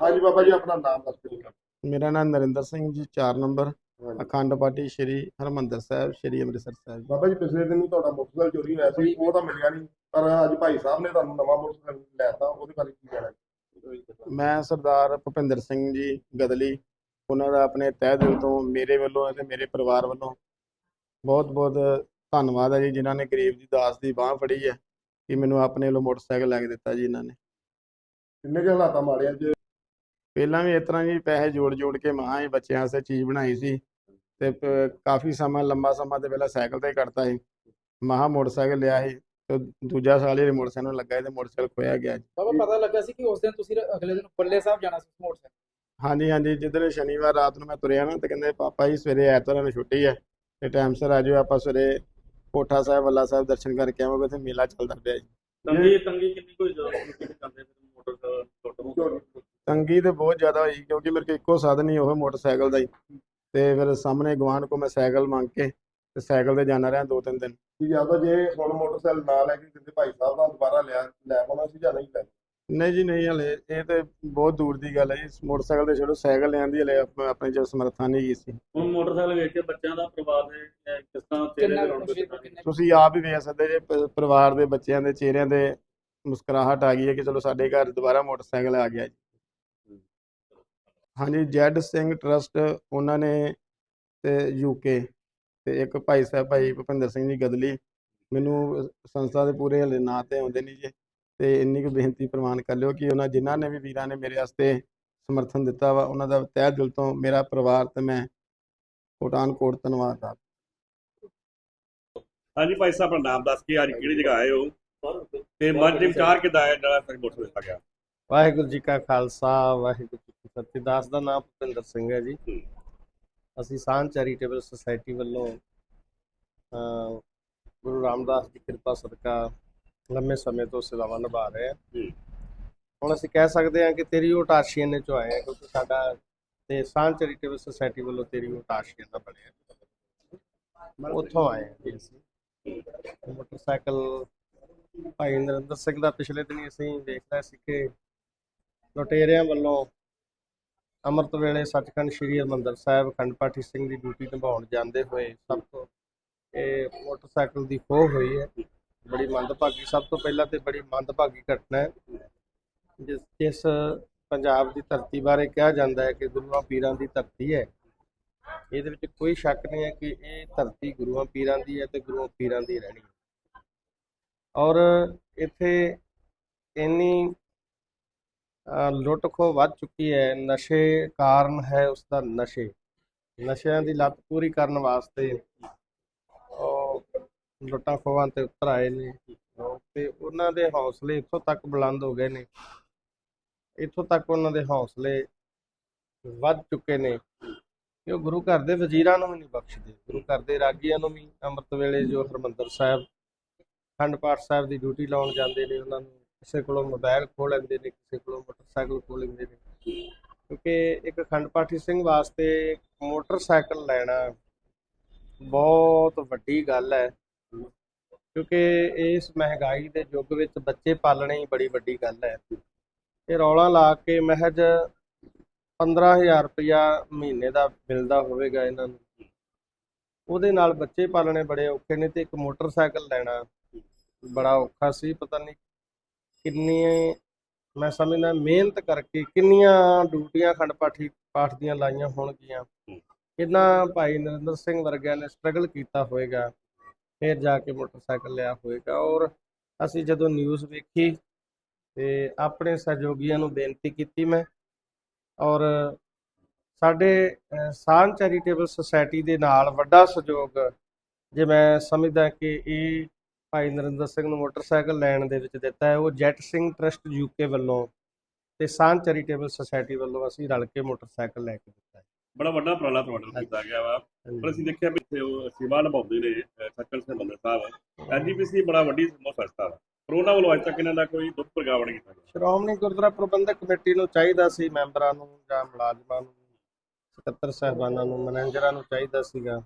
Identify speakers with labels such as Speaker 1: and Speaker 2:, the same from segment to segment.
Speaker 1: ਹਾਂਜੀ ਬਾਬਾ ਜੀ ਆਪਣਾ ਨਾਮ ਦੱਸ ਦਿਓ
Speaker 2: ਮੇਰਾ ਨਾਮ ਨਰਿੰਦਰ ਸਿੰਘ ਜੀ 4 ਨੰਬਰ। ਅਖੰਡ ਪਾਠੀ ਸ਼੍ਰੀ ਹਰਮੰਦਰ ਸਾਹਿਬ ਸ਼੍ਰੀ ਅੰਮ੍ਰਿਤਸਰ ਸਾਹਿਬ।
Speaker 1: ਬਾਬਾ ਜੀ ਪਿਛਲੇ ਦਿਨ ਤੁਹਾਡਾ ਮੋਟਰਸਾਈਕਲ ਚੋਰੀ ਹੋਇਆ ਸੀ ਉਹ ਤਾਂ ਮਿਲਿਆ ਨਹੀਂ। ਪਰ ਅੱਜ ਭਾਈ ਸਾਹਿਬ ਨੇ ਤੁਹਾਨੂੰ ਨਵਾਂ ਮੋਟਰਸਾਈਕਲ ਲੈਤਾ ਉਹਦੇ ਬਾਰੇ ਕੀ ਕਹਿਣਾ
Speaker 2: ਮੈਂ ਸਰਦਾਰ ਭੁਪਿੰਦਰ ਸਿੰਘ ਜੀ ਗਦਲੀ ਉਹਨਾਂ ਦਾ ਆਪਣੇ ਤਹਿ ਦਿਲ ਤੋਂ ਮੇਰੇ ਵੱਲੋਂ ਅਤੇ ਮੇਰੇ ਪਰਿਵਾਰ ਵੱਲੋਂ ਬਹੁਤ ਬਹੁਤ ਧੰਨਵਾਦ ਹੈ ਜੀ ਜਿਨ੍ਹਾਂ ਨੇ ਗਰੀਬ ਦੀ ਦਾਸ ਦੀ ਬਾਹ ਫੜੀ ਹੈ ਕਿ ਮੈਨੂੰ ਆਪਣੇ ਵੱਲੋਂ ਮੋਟਰਸਾਈਕਲ ਲੈ ਕੇ ਦਿੱਤਾ ਜੀ ਇਹਨਾਂ ਨੇ।
Speaker 1: ਕਿੰਨੇ ਕੁ ਹਾਲਾਤਾਂ ਮਾੜੇ ਅੱਜ?
Speaker 2: ਪਹਿਲਾਂ ਵੀ ਇਸ ਤਰ੍ਹਾਂ ਜੀ ਪੈਸੇ ਜੋੜ ਜੋੜ ਕੇ ਮਹਾਂ ਹੀ ਬੱਚਿਆਂ ਵਾਸਤੇ ਚੀਜ਼ ਬਣਾਈ ਸੀ ਤੇ ਪ- ਕਾਫੀ ਸਮਾਂ ਲੰਬਾ ਸਮਾਂ ਤੇ ਪਹਿਲਾਂ ਸਾਈਕਲ ਤੇ ਹੀ ਸੀ। ਮਹਾਂ ਮੋਟਰਸਾਈਕਲ ਲਿਆ ਸੀ ਤੇ ਦੂਜਾ ਸਾਲ ਹੀ ਮੋਟਰਸਾਈਕਲ ਨੂੰ ਲੱਗਾ ਸੀ ਤੇ ਮੋਟਰਸਾਈਕਲ ਖੋਇਆ ਗਿਆ ਜੀ।
Speaker 3: ਬਾਬਾ ਪਤਾ ਲੱਗਾ ਸੀ ਕਿ ਉਸ ਦਿਨ ਤੁਸੀਂ ਅਗਲੇ ਦਿਨ ਬੱਲੇ ਸਾਹਿਬ ਜਾਣਾ ਸੀ ਮੋਟਰਸਾਈਕਲ।
Speaker 2: ਹਾਂਜੀ ਹਾਂਜੀ ਜਿੱਦਣ ਸ਼ਨੀਵਾਰ ਰਾਤ ਨੂੰ ਮੈਂ ਤੁਰਿਆ ਨਾ ਤੇ ਕਹਿੰਦੇ ਪਾਪਾ ਜੀ ਸਵੇਰੇ ਐਤਵਾਰ ਨੂੰ ਛੁੱਟੀ ਹੈ ਤੇ ਟਾਈਮ ਸਿਰ ਆ ਜਾਓ ਆਪਾਂ ਸਵੇਰੇ ਕੋਠਾ ਸਾਹਿਬ ਵੱਲਾ ਸਾਹਿਬ ਦਰਸ਼ਨ ਕਰਕੇ ਆਵਾਂਗੇ ਉੱਥੇ ਮੇਲਾ ਚੱਲਦਾ ਪਿਆ ਜੀ।
Speaker 4: ਤੰਗੀ ਤੰਗੀ ਕਿੰਨੀ ਕੋਈ ਜ਼ਿਆਦਾ ਕਿੰਨੇ ਕਰਦੇ ਫਿਰ ਮੋਟਰਸਾਈਕਲ ਟੁੱਟ
Speaker 2: ਤੰਗੀ ਤੇ ਬਹੁਤ ਜ਼ਿਆਦਾ ਹੋਈ ਕਿਉਂਕਿ ਮੇਰੇ ਕੋਲ ਇੱਕੋ ਸਾਧਨ ਹੀ ਉਹ ਮੋਟਰਸਾਈਕਲ ਦਾ ਹੀ। ਤੇ ਫਿਰ ਸਾਹਮਣੇ ਗਵਾਂਢ ਕੋ ਮੈਂ ਸਾਈਕਲ ਮੰਗ ਕੇ ਤੇ ਸਾਈਕਲ ਤੇ ਜਾਣਾ ਰਿਹਾ ਦੋ ਤਿੰਨ ਦਿਨ।
Speaker 1: ਕੀ ਜਾਂਦਾ ਜੇ ਹੁਣ ਮੋਟਰਸਾਈਕਲ ਨਾ ਲੈ ਕੇ ਦਿੰਦੇ ਭਾਈ ਸਾਹਿਬ ਦਾ ਦੁਬਾਰਾ ਲਿਆ ਲੈ ਪਾਉਣਾ ਸੀ ਜਾਂ ਨਹੀਂ ਲੈ
Speaker 2: ਨਹੀਂ ਜੀ ਨਹੀਂ ਹਲੇ ਇਹ ਤੇ ਬਹੁਤ ਦੂਰ ਦੀ ਗੱਲ ਹੈ ਜੀ। ਮੋਟਰਸਾਈਕਲ ਤੇ ਛੱਡੋ ਸਾਈਕਲ ਲਿਆਂਦੀ ਹਲੇ ਆਪ- ਆਪਣੇ ਚ ਸਮਰੱਥਾ ਨਹੀਂ ਗਈ ਸੀ।
Speaker 4: ਹੁਣ ਮੋਟਰਸਾਈਕਲ ਵੇਖ ਕੇ ਬੱਚਿਆਂ ਦਾ ਪਰਿਵਾਰ ਦੇ ਅਹ, ਕਿਸ ਤਰ੍ਹਾਂ
Speaker 3: ਕਿੰਨਾ
Speaker 4: ਚਿਹਰੇ
Speaker 3: ਕੁ
Speaker 4: ਰੌਣਕ
Speaker 3: ਖੁਸ਼ੀ
Speaker 4: ਦਿਖਾਈ?
Speaker 3: ਕਿੰਨੇ
Speaker 2: ਤੁਸੀਂ ਆਪ ਹੀ ਵੇਖ ਸਕਦੇ ਜੇ ਪਰਿਵਾਰ ਦੇ ਬੱਚਿਆਂ ਦੇ ਚਿਹਰਿਆਂ ਤੇ ਮੁਸਕਰਾਹਟ ਆ ਗਈ ਹੈ ਕਿ ਚਲੋ ਸਾਡੇ ਘਰ ਦੁਬਾਰਾ ਮੋਟਰਸਾਈਕਲ ਆ ਗਿਆ ਜੀ। ਹਾਂਜੀ ਜੈਡ ਸਿੰਘ ਟਰਸਟ ਉਹਨਾਂ ਨੇ ਤੇ ਯੂਕੇ ਤੇ ਇੱਕ ਭਾਈ ਸਾਹਿਬ ਭਾਈ ਭੁਪਿੰਦਰ ਸਿੰਘ ਜੀ ਗਦਲੀ ਮੈਨੂੰ ਸੰਸਥਾ ਦੇ ਪੂਰੇ ਹਲੇ ਨਾਂ ਤੇ ਆਉਂਦੇ ਨਹੀਂ ਜੇ ਤੇ ਇੰਨੀ ਕੁ ਬੇਨਤੀ ਪ੍ਰਵਾਨ ਕਰ ਲਿਓ ਕਿ ਉਹਨਾਂ ਜਿਨ੍ਹਾਂ ਨੇ ਵੀ ਵੀਰਾਂ ਨੇ ਮੇਰੇ ਵਾਸਤੇ ਸਮਰਥਨ ਦਿੱਤਾ ਵਾ ਉਹਨਾਂ ਦਾ ਤਹਿ ਦਿਲ ਤੋਂ ਮੇਰਾ ਪਰਿਵਾਰ ਤੇ ਮੈਂ ਕੋਟਾਨ ਕੋਟ ਧੰਨਵਾਦ ਆ।
Speaker 5: ਹਾਂਜੀ ਭਾਈ ਸਾਹਿਬ ਆਪਣਾ ਨਾਮ ਦੱਸ ਕੇ ਅੱਜ ਕਿਹੜੀ ਜਗ੍ਹਾ ਆਏ ਹੋ? ਤੇ ਮਨ ਦੇ ਵਿਚਾਰ ਕਿੱਦਾਂ ਆਇਆ ਜਿਹੜਾ ਮੋਟਰ ਦਿੱਤਾ ਗਿਆ।
Speaker 6: ਵਾਹਿਗੁਰੂ ਜੀ ਕਾ ਖਾਲਸਾ ਵਾਹਿਗੁਰੂ ਜੀ ਕੀ ਫਤਿਹ ਦਾਸ ਦਾ ਨਾਮ ਭੁਪਿੰਦਰ ਸਿੰਘ ਹੈ ਜੀ। ਅਸੀਂ ਸਾਂਝ ਚੈਰੀਟੇਬਲ ਸੁਸਾਇਟੀ ਵੱਲੋਂ ਗੁਰੂ ਰਾਮਦਾਸ ਦੀ ਕਿਰਪਾ ਸਦਕਾ ਲੰਮੇ ਸਮੇਂ ਤੋਂ ਸੇਵਾਵਾਂ ਨਿਭਾ ਰਹੇ ਹਾਂ।
Speaker 5: ਜੀ।
Speaker 6: ਹੁਣ ਅਸੀਂ ਕਹਿ ਸਕਦੇ ਹਾਂ ਕਿ ਤੇਰੀ ਓਟ ਆਸ਼ੀਆਨੇ ਚੋਂ ਆਏ ਹਾਂ ਕਿਉਂਕਿ ਸਾਡਾ ਤੇ ਸਾਂਝ ਚੈਰੀਟੇਬਲ ਸੁਸਾਇਟੀ ਵੱਲੋਂ ਤੇਰੀ ਓਟ ਆਸ਼ੀਆਨਾ ਬਣਿਆ। ਉੱਥੋਂ ਆਏ ਹਾਂ ਜੀ ਅਸੀਂ। ਮੋਟਰਸਾਈਕਲ ਭਾਈ ਨਰਿੰਦਰ ਸਿੰਘ ਦਾ ਪਿਛਲੇ ਦਿਨੀ ਅਸੀਂ ਦੇਖਿਆ ਸੀ ਕਿ ਲੁਟੇਰਿਆਂ ਵੱਲੋਂ ਅੰਮ੍ਰਿਤ ਵੇਲੇ ਸੱਚਖੰਡ ਸ੍ਰੀ ਹਰਿਮੰਦਰ ਸਾਹਿਬ ਖੰਡ ਪਾਠੀ ਸਿੰਘ ਦੀ ਡਿਊਟੀ ਨਿਭਾਉਣ ਜਾਂਦੇ ਹੋਏ ਸਭ ਤੋਂ ਇਹ ਮੋਟਰਸਾਈਕਲ ਦੀ ਖੋਹ ਹੋਈ ਹੈ। ਬੜੀ ਮੰਦਭਾਗੀ, ਸਭ ਤੋਂ ਪਹਿਲਾਂ ਤੇ ਬੜੀ ਮੰਦਭਾਗੀ ਘਟਨਾ ਹੈ, ਜਿਸ ਜਿਸ ਪੰਜਾਬ ਦੀ ਧਰਤੀ ਬਾਰੇ ਕਿਹਾ ਜਾਂਦਾ ਹੈ ਕਿ ਗੁਰੂਆਂ ਪੀਰਾਂ ਦੀ ਧਰਤੀ ਹੈ। ਇਹਦੇ ਵਿੱਚ ਕੋਈ ਸ਼ੱਕ ਨਹੀਂ ਹੈ ਕਿ ਇਹ ਧਰਤੀ ਗੁਰੂਆਂ ਪੀਰਾਂ ਦੀ ਹੈ ਤੇ ਗੁਰੂਆਂ ਪੀਰਾਂ ਦੀ ਰਹਿਣੀ ਹੈ। ਔਰ ਇੱਥੇ ਇੰਨੀ ਲੁੱਟ ਖੋਹ ਵੱਧ ਚੁੱਕੀ ਹੈ। ਨਸ਼ੇ ਕਾਰਨ ਹੈ ਉਸ ਦਾ ਨਸ਼ੇ। ਨਸ਼ਿਆਂ ਦੀ ਲੱਤ ਪੂਰੀ ਕਰਨ ਵਾਸਤੇ ਉਹ ਲੁੱਟਾਂ ਖੋਹਾਂ ਤੇ ਉਤਰ ਆਏ ਨੇ। ਤੇ ਉਹਨਾਂ ਦੇ ਹੌਸਲੇ ਇੱਥੋਂ ਤੱਕ ਬੁਲੰਦ ਹੋ ਗਏ ਨੇ। ਇੱਥੋਂ ਤੱਕ ਉਹਨਾਂ ਦੇ ਹੌਸਲੇ ਵੱਧ ਚੁੱਕੇ ਨੇ। ਕਿ ਉਹ ਗੁਰੂ ਘਰ ਦੇ ਵਜ਼ੀਰਾਂ ਨੂੰ ਵੀ ਨਹੀਂ ਬਖਸ਼ਦੇ। ਗੁਰੂ ਘਰ ਦੇ ਰਾਗੀਆਂ ਨੂੰ ਵੀ ਅੰਮ੍ਰਿਤ ਵੇਲੇ ਜੋ ਹਰਮੰਦਰ ਸਾਹਿਬ ਅਖੰਡ ਪਾਠ ਸਾਹਿਬ ਦੀ ਡਿਊਟੀ ਲਾਉਣ ਜਾਂਦੇ ਨੇ, ਉਹਨਾਂ ਨੂੰ ਕਿਸੇ ਕੋਲੋਂ ਮੋਬਾਈਲ ਖੋਹ ਲੈਂਦੇ ਨੇ, ਕਿਸੇ ਕੋਲੋਂ ਮੋਟਰਸਾਈਕਲ ਖੋਹ ਲੈਂਦੇ ਨੇ। ਕਿਉਂਕਿ ਇੱਕ ਅਖੰਡ ਪਾਠੀ ਸਿੰਘ ਵਾਸਤੇ ਮੋਟਰਸਾਈਕਲ ਲੈਣਾ ਬਹੁਤ ਵੱਡੀ ਗੱਲ ਹੈ। ਕਿਉਂਕਿ ਇਸ ਮਹਿੰਗਾਈ ਦੇ ਯੁੱਗ ਵਿੱਚ ਬੱਚੇ ਪਾਲਣੇ ਹੀ ਬੜੀ ਵੱਡੀ ਗੱਲ ਹੈ। ਇਹ ਰੌਲਾ ਲਾ ਕੇ ਮਹਿਜ 15000 ਰੁਪਇਆ ਮਹੀਨੇ ਦਾ ਮਿਲਦਾ ਹੋਵੇਗਾ ਇਹਨਾਂ ਨੂੰ। ਉਹਦੇ ਨਾਲ ਬੱਚੇ ਪਾਲਣੇ ਬੜੇ ਔਖੇ ਨੇ ਤੇ ਇੱਕ ਮੋਟਰਸਾਈਕਲ ਲੈਣਾ ਬੜਾ ਔਖਾ ਸੀ, ਪਤਾ ਨਹੀਂ ਕਿੰਨੀ ਮੈਂ ਸਮਝਦਾ ਮਿਹਨਤ ਕਰਕੇ ਕਿੰਨੀਆਂ ਡਿਊਟੀਆਂ ਖੰਡ ਪਾਠੀ ਪਾਠ ਦੀਆਂ ਲਾਈਆਂ ਹੋਣਗੀਆਂ। ਕਿੰਨਾ ਭਾਈ ਨਰਿੰਦਰ ਸਿੰਘ ਵਰਗਿਆਂ ਨੇ ਸਟਰਗਲ ਕੀਤਾ ਹੋਵੇਗਾ ਫਿਰ ਜਾ ਕੇ ਮੋਟਰਸਾਈਕਲ ਲਿਆ ਹੋਵੇਗਾ ਔਰ ਅਸੀਂ ਜਦੋਂ ਨਿਊਜ਼ ਵੇਖੀ ਤੇ ਆਪਣੇ ਸਹਿਯੋਗੀਆਂ ਨੂੰ ਬੇਨਤੀ ਕੀਤੀ ਮੈਂ ਔਰ ਸਾਡੇ ਸਾਂਝ ਚੈਰੀਟੇਬਲ ਸੁਸਾਇਟੀ ਦੇ ਨਾਲ ਵੱਡਾ ਸਹਿਯੋਗ ਜੇ ਮੈਂ ਸਮਝਦਾ ਕਿ ਇਹ ਭਾਈ ਨਰਿੰਦਰ ਸਿੰਘ ਨੂੰ ਮੋਟਰਸਾਈਕਲ ਲੈਣ ਦੇ ਵਿੱਚ ਦਿੱਤਾ ਹੈ। ਉਹ ਜੈਟ ਸਿੰਘ ਟਰਸਟ ਯੂਕੇ ਵੱਲੋਂ ਤੇ ਸਾਂਝ ਚੈਰੀਟੇਬਲ ਸੁਸਾਇਟੀ ਵੱਲੋਂ ਅਸੀਂ ਰਲ ਕੇ ਮੋਟਰਸਾਈਕਲ ਲੈ ਕੇ ਦਿੱਤਾ ਹੈ।
Speaker 5: ਬੜਾ ਵੱਡਾ ਉਪਰਾਲਾ ਤੁਹਾਡੇ ਕੀਤਾ ਗਿਆ ਵਾ। ਪਰ ਅਸੀਂ ਦੇਖਿਆ ਵੀ ਸੇਵਾ ਨਿਭਾਉਂਦੇ ਨੇ ਸੱਚਖੰਡ ਸਾਹਿਬ ਮੰਦਰ ਸਾਹਿਬ। ਐਨਜੀਪੀਸੀ ਬੜਾ ਵੱਡੀ ਸੰਸਥਾ ਵਾ। ਉਹਨਾਂ ਵੱਲੋਂ ਅੱਜ ਤੱਕ ਇਹਨਾਂ ਦਾ ਕੋਈ ਦੁੱਖ ਪ੍ਰਗਾਵ ਨਹੀਂ ਕੀਤਾ
Speaker 6: ਸ਼੍ਰੋਮਣੀ ਗੁਰਦੁਆਰਾ ਪ੍ਰਬੰਧਕ ਕਮੇਟੀ ਨੂੰ ਚਾਹੀਦਾ ਸੀ ਮੈਂਬਰਾਂ ਨੂੰ ਜਾਂ ਮੁਲਾਜ਼ਮਾਂ ਨੂੰ ਸਕੱਤਰ ਸਾਹਿਬਾਨਾਂ ਨੂੰ ਮੈਨੇਜਰਾਂ ਨੂੰ ਚਾਹੀਦਾ ਸੀਗਾ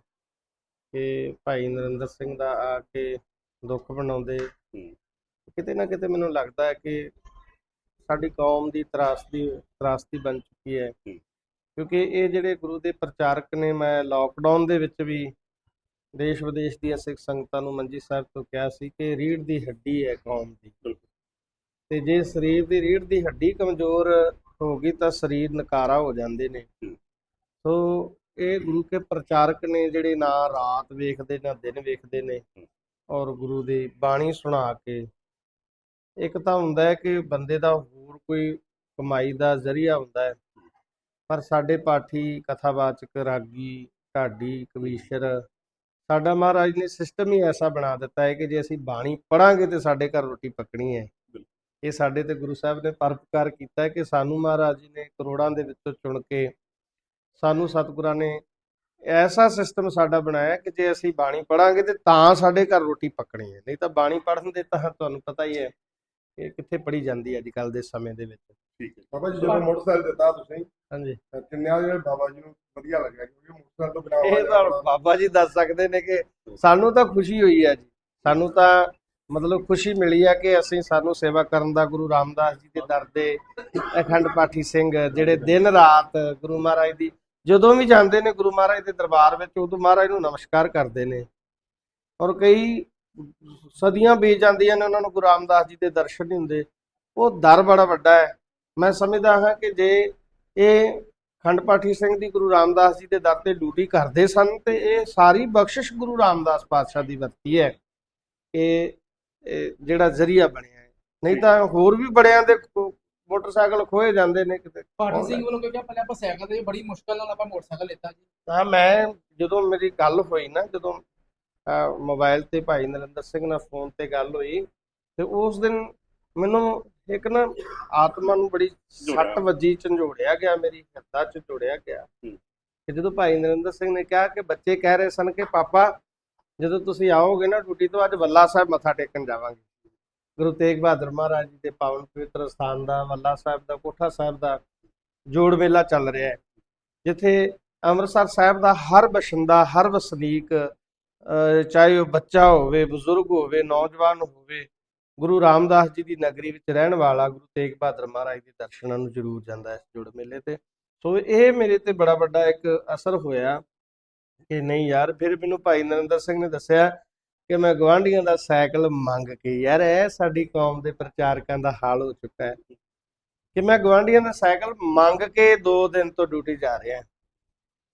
Speaker 6: ਕਿ ਭਾਈ ਨਰਿੰਦਰ ਸਿੰਘ ਦਾ ਆ ਕੇ ਦੁੱਖ ਬਣਾਉਂਦੇ। ਕਿਤੇ ਨਾ ਕਿਤੇ ਮੈਨੂੰ ਲੱਗਦਾ ਹੈ ਕਿ ਸਾਡੀ ਕੌਮ ਦੀ ਤਰਾਸਦੀ ਤਰਾਸਦੀ ਬਣ ਚੁੱਕੀ ਹੈ। ਕਿਉਂਕਿ ਇਹ ਜਿਹੜੇ ਗੁਰੂ ਦੇ ਪ੍ਰਚਾਰਕ ਨੇ ਮੈਂ ਲਾਕਡਾਊਨ ਦੇ ਵਿੱਚ ਵੀ ਦੇਸ਼ ਵਿਦੇਸ਼ ਦੀਆਂ ਸਿੱਖ ਸੰਗਤਾਂ ਨੂੰ ਮੰਜੀ ਸਾਹਿਬ ਤੋਂ ਕਿਹਾ ਸੀ ਕਿ ਰੀੜ ਦੀ ਹੱਡੀ ਹੈ ਕੌਮ ਦੀ। ਤੇ ਜੇ ਸਰੀਰ ਦੀ ਰੀੜ ਦੀ ਹੱਡੀ ਕਮਜ਼ੋਰ ਹੋ ਗਈ ਤਾਂ ਸਰੀਰ ਨਕਾਰਾ ਹੋ ਜਾਂਦੇ ਨੇ। ਸੋ ਇਹ ਗੁਰੂ ਕੇ ਪ੍ਰਚਾਰਕ ਨੇ ਜਿਹੜੇ ਨਾ ਰਾਤ ਵੇਖਦੇ ਨਾ ਦਿਨ ਵੇਖਦੇ ਨੇ। ਔਰ ਗੁਰੂ ਦੀ ਬਾਣੀ ਸੁਣਾ ਕੇ। ਇੱਕ ਤਾਂ ਹੁੰਦਾ ਹੈ ਕਿ ਬੰਦੇ ਦਾ ਹੋਰ ਕੋਈ ਕਮਾਈ ਦਾ ਜ਼ਰੀਆ ਹੁੰਦਾ ਹੈ। ਪਰ ਸਾਡੇ ਪਾਠੀ ਕਥਾਵਾਚਕ ਰਾਗੀ ਢਾਡੀ ਕਵੀਸ਼ਰ ਸਾਡਾ ਮਹਾਰਾਜ ਨੇ ਸਿਸਟਮ ਹੀ ਐਸਾ ਬਣਾ ਦਿੱਤਾ ਹੈ ਕਿ ਜੇ ਅਸੀਂ ਬਾਣੀ ਪੜਾਂਗੇ ਤੇ ਸਾਡੇ ਘਰ ਰੋਟੀ ਪੱਕਣੀ ਹੈ। ਇਹ ਸਾਡੇ ਤੇ ਗੁਰੂ ਸਾਹਿਬ ਨੇ ਪਰਪਕਾਰ ਕੀਤਾ ਹੈ ਕਿ ਸਾਨੂੰ ਮਹਾਰਾਜ ਜੀ ਨੇ ਕਰੋੜਾਂ ਦੇ ਵਿੱਚੋਂ ਚੁਣ ਕੇ ਸਾਨੂੰ ਸਤਿਗੁਰਾਂ ਨੇ ਐਸਾ ਸਿਸਟਮ ਸਾਡਾ ਬਣਾਇਆ ਕਿ ਜੇ ਅਸੀਂ ਬਾਣੀ ਪੜਾਂਗੇ ਤੇ ਤਾਂ ਸਾਡੇ ਘਰ ਰੋਟੀ ਪੱਕਣੀ ਹੈ। ਨਹੀਂ ਤਾਂ ਬਾਣੀ ਪੜਨ ਦੇ ਤਾਂ ਤੁਹਾਨੂੰ ਪਤਾ ਹੀ ਹੈ ਕਿ ਕਿੱਥੇ ਪੜੀ ਜਾਂਦੀ ਹੈ ਅੱਜ ਕੱਲ ਦੇ ਸਮੇਂ ਦੇ ਵਿੱਚ।
Speaker 5: ਠੀਕ ਹੈ।
Speaker 1: ਬਾਬਾ ਜੀ ਜਦੋਂ ਮੋਟਰਸਾਈਕਲ ਦਿੱਤਾ ਤੁਸੀਂ
Speaker 6: ਹਾਂਜੀ।
Speaker 1: ਤਾਂ ਕਿੰਨਿਆਂ ਜਿਹੜੇ ਬਾਬਾ ਜੀ ਨੂੰ ਵਧੀਆ ਲੱਗਿਆ ਕਿਉਂਕਿ ਮੋਟਰਸਾਈਕਲ ਤੋਂ ਬਿਨਾਂ
Speaker 6: ਇਹ ਤਾਂ ਬਾਬਾ ਜੀ ਦੱਸ ਸਕਦੇ ਨੇ ਕਿ ਸਾਨੂੰ ਤਾਂ ਖੁਸ਼ੀ ਹੋਈ ਹੈ ਜੀ। ਸਾਨੂੰ ਤਾਂ ਮਤਲਬ ਖੁਸ਼ੀ ਮਿਲੀ ਹੈ ਕਿ ਅਸੀਂ ਸਾਨੂੰ ਸੇਵਾ ਕਰਨ ਦਾ ਗੁਰੂ ਰਾਮਦਾਸ ਜੀ ਦੇ ਦਰ ਦੇ ਅਖੰਡ ਪਾਠੀ ਸਿੰਘ ਜਿਹੜੇ ਦਿਨ ਰਾਤ ਗੁਰੂ ਮਹਾਰਾਜ ਦੀ ਜਦੋਂ ਵੀ ਜਾਂਦੇ ਨੇ ਗੁਰੂ ਮਹਾਰਾਜ ਦੇ ਦਰਬਾਰ ਵਿੱਚ, ਉਦੋਂ ਮਹਾਰਾਜ ਨੂੰ ਨਮਸਕਾਰ ਕਰਦੇ ਨੇ। ਔਰ ਕਈ ਸਦੀਆਂ ਬੀਤ ਜਾਂਦੀਆਂ ਨੇ, ਉਹਨਾਂ ਨੂੰ ਗੁਰੂ ਰਾਮਦਾਸ ਜੀ ਦੇ ਦਰਸ਼ਨ ਨਹੀਂ ਹੁੰਦੇ। ਉਹ ਦਰ ਬੜਾ ਵੱਡਾ ਹੈ। ਮੈਂ ਸਮਝਦਾ ਹਾਂ ਕਿ ਜੇ ਇਹ ਖੰਡ ਪਾਠੀ ਸਿੰਘ ਦੀ ਗੁਰੂ ਰਾਮਦਾਸ ਜੀ ਦੇ ਦਰ ਤੇ ਡਿਊਟੀ ਕਰਦੇ ਸਨ, ਤੇ ਇਹ ਸਾਰੀ ਬਖਸ਼ਿਸ਼ ਗੁਰੂ ਰਾਮਦਾਸ ਪਾਤਸ਼ਾਹ ਦੀ ਵਰਤੀ ਹੈ ਕਿ ਇਹ ਜਿਹੜਾ ਜ਼ਰੀਆ ਬਣਿਆ ਹੈ। ਨਹੀਂ ਤਾਂ ਹੋਰ ਵੀ ਬੜਿਆਂ ਦੇ ਮੋਟਰਸਾਈਕਲ ਖੋਏ ਜਾਂਦੇ ਨੇ ਕਿਤੇ।
Speaker 3: ਪਾਠੀ ਸਿੰਘ ਵੱਲੋਂ ਕਿਹਾ ਪਹਿਲਾਂ ਆਪਾਂ ਸਾਈਕਲ ਤੇ ਬੜੀ ਮੁਸ਼ਕਲ ਨਾਲ ਆਪਾਂ ਮੋਟਰਸਾਈਕਲ ਲਿੱਤਾ ਜੀ।
Speaker 6: ਤਾਂ ਮੈਂ ਜਦੋਂ ਮੇਰੀ ਗੱਲ ਹੋਈ ਨਾ ਜਦੋਂ ਮੋਬਾਈਲ ਤੇ ਭਾਈ ਨਰਿੰਦਰ ਸਿੰਘ ਨਾਲ ਫੋਨ ਤੇ ਗੱਲ ਹੋਈ ਤੇ ਉਸ ਦਿਨ ਮੈਨੂੰ ਇੱਕ ਨਾ ਆਤਮਾ ਨੂੰ ਬੜੀ ਸੱਟ ਵੱਜੀ ਝੰਜੋੜਿਆ ਗਿਆ ਮੇਰੀ ਹਿਰਦਾ ਚ ਜੋੜਿਆ ਗਿਆ। ਕਿ ਜਦੋਂ ਭਾਈ ਨਰਿੰਦਰ ਸਿੰਘ ਨੇ ਕਿਹਾ ਕਿ ਬੱਚੇ ਕਹਿ ਰਹੇ ਸਨ ਕਿ ਪਾਪਾ ਜਦੋਂ ਤੁਸੀਂ ਆਓਗੇ ਨਾ ਡਿਊਟੀ ਤੋਂ ਅੱਜ ਵੱਲਾ ਸਾਹਿਬ ਮੱਥਾ ਟੇਕਣ ਜਾਵਾਂਗੇ। ਗੁਰੂ ਤੇਗ ਬਹਾਦਰ ਮਹਾਰਾਜ ਜੀ ਦੇ ਪਾਵਨ ਪਵਿੱਤਰ ਸਥਾਨ ਦਾ ਵੱਲਾ ਸਾਹਿਬ ਦਾ, ਕੋਠਾ ਸਾਹਿਬ ਦਾ ਜੋੜ ਮੇਲਾ ਚੱਲ ਰਿਹਾ ਹੈ। ਜਿੱਥੇ ਅੰਮ੍ਰਿਤਸਰ ਸਾਹਿਬ ਦਾ ਹਰ ਬਸ਼ਿੰਦਾ, ਹਰ ਵਸਨੀਕ ਚਾਹੇ ਉਹ ਬੱਚਾ ਹੋਵੇ, ਬਜ਼ੁਰਗ ਹੋਵੇ, ਨੌਜਵਾਨ ਹੋਵੇ, ਗੁਰੂ ਰਾਮਦਾਸ ਜੀ ਦੀ ਨਗਰੀ ਵਿੱਚ ਰਹਿਣ ਵਾਲਾ ਗੁਰੂ ਤੇਗ ਬਹਾਦਰ ਮਹਾਰਾਜ ਦੇ ਦਰਸ਼ਨਾਂ ਨੂੰ ਜ਼ਰੂਰ ਜਾਂਦਾ ਇਸ ਜੁੜ ਮੇਲੇ ਤੇ। ਸੋ ਇਹ ਮੇਰੇ ਤੇ ਬੜਾ ਵੱਡਾ ਇੱਕ ਅਸਰ ਹੋਇਆ ਕਿ ਨਹੀਂ ਯਾਰ, ਫਿਰ ਮੈਨੂੰ ਭਾਈ ਨਰਿੰਦਰ ਸਿੰਘ ਨੇ ਦੱਸਿਆ ਕਿ ਮੈਂ ਗਵਾਂਢੀਆਂ ਦਾ ਸਾਈਕਲ ਮੰਗ ਕੇ ਯਾਰ ਇਹ ਸਾਡੀ ਕੌਮ ਦੇ ਪ੍ਰਚਾਰਕਾਂ ਦਾ ਹਾਲ ਹੋ ਚੁੱਕਾ ਹੈ ਕਿ ਮੈਂ ਗਵਾਂਢੀਆਂ ਦਾ ਸਾਈਕਲ ਮੰਗ ਕੇ 2 ਦਿਨ ਤੋਂ ਡਿਊਟੀ ਜਾ ਰਿਹਾ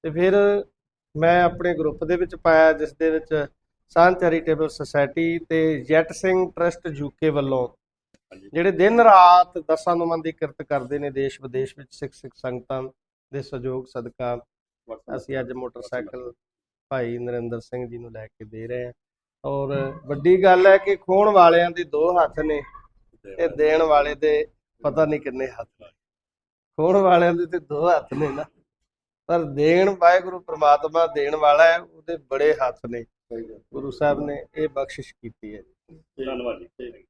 Speaker 6: ਤੇ ਫਿਰ ਮੈਂ ਆਪਣੇ ਗਰੁੱਪ ਦੇ ਵਿੱਚ ਪਾਇਆ ਜਿਸ ਦੇ ਵਿੱਚ ਸਾਨ ਚੈਰੀਟੇਬਲ ਸੁਸਾਇਟੀ ਤੇ ਜੈਟ ਸਿੰਘ ਟਰਸਟ ਯੂਕੇ ਵੱਲੋਂ। ਜਿਹੜੇ ਦਿਨ ਰਾਤ ਦਸਾਂ ਨੁਮਾਂ ਦੀ ਕਿਰਤ ਕਰਦੇ ਨੇ ਦੇਸ਼ ਵਿਦੇਸ਼ ਵਿੱਚ ਸਿੱਖ ਸਿੱਖ ਸੰਗਤਾਂ ਦੇ ਸਹਿਯੋਗ ਸਦਕਾ ਅਸੀਂ ਅੱਜ ਮੋਟਰਸਾਈਕਲ ਭਾਈ ਨਰਿੰਦਰ ਸਿੰਘ ਜੀ ਨੂੰ ਲੈ ਕੇ ਦੇ ਰਹੇ ਹਾਂ ਔਰ ਵੱਡੀ ਗੱਲ ਹੈ ਕਿ ਖੋਣ ਵਾਲਿਆਂ ਦੇ ਦੋ ਹੱਥ ਨੇ ਤੇ ਦੇਣ ਵਾਲੇ। ਦੇ ਪਤਾ ਨਹੀਂ ਕਿੰਨੇ ਹੱਥ ਨੇ। ਖੋਣ ਵਾਲਿਆਂ ਦੇ ਤੇ ਦੋ ਹੱਥ ਨੇ ਨਾ। ਪਰ ਦੇਣ ਵਾਹਿਗੁਰੂ ਪ੍ਰਮਾਤਮਾ ਦੇਣ ਵਾਲਾ ਹੈ ਉਹਦੇ ਬੜੇ ਹੱਥ ਨੇ। ਗੁਰੂ ਸਾਹਿਬ ਨੇ ਇਹ ਬਖਸ਼ਿਸ਼ ਕੀਤੀ ਹੈ।
Speaker 5: ਧੰਨਵਾਦ ਜੀ।